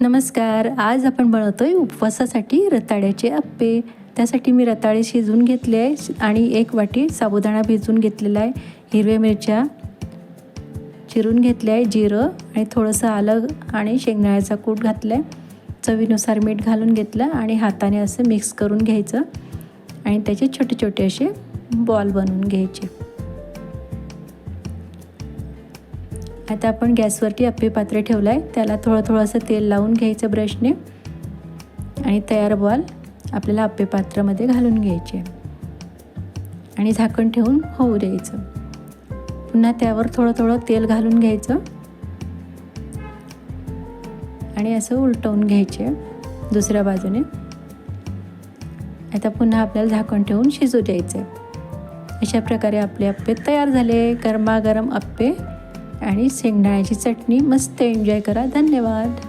नमस्कार आज आपण बनवतोय उपवासासाठी रताळ्याचे अप्पे त्यासाठी मी रताळे शिजवून घेतले आहे आणि एक वाटी साबुदाणा भिजवून घेतलेला आहे. हिरव्या मिरच्या चिरून घेतले आहे जिरं आणि थोडंसं आलं आणि शेंगदाण्याचा कूट घातला आहे. चवीनुसार मीठ घालून घेतलं आणि हाताने असं मिक्स करून घ्यायचं. आणि त्याचे छोटे छोटे असे बॉल बनवून घ्यायचे. आता आपण गॅसवरती अप्पे पात्र ठेवलं आहे त्याला थोडं थोडंसं तेल लावून घ्यायचं ब्रशने. आणि तयार बॉल आपल्याला अप्पे पात्रामध्ये घालून घ्यायचे. आणि झाकण ठेवून होऊ द्यायचं. पुन्हा त्यावर थोडं थोडं तेल घालून घ्यायचं. आणि असं उलटवून घ्यायचे दुसऱ्या बाजूने. आता पुन्हा आपल्याला झाकण ठेवून शिजू द्यायचे अशा प्रकारे आपले अप्पे तयार झाले. गरमागरम अप्पे आणि शेंगदाण्याची चटणी मस्त एन्जॉय करा. धन्यवाद.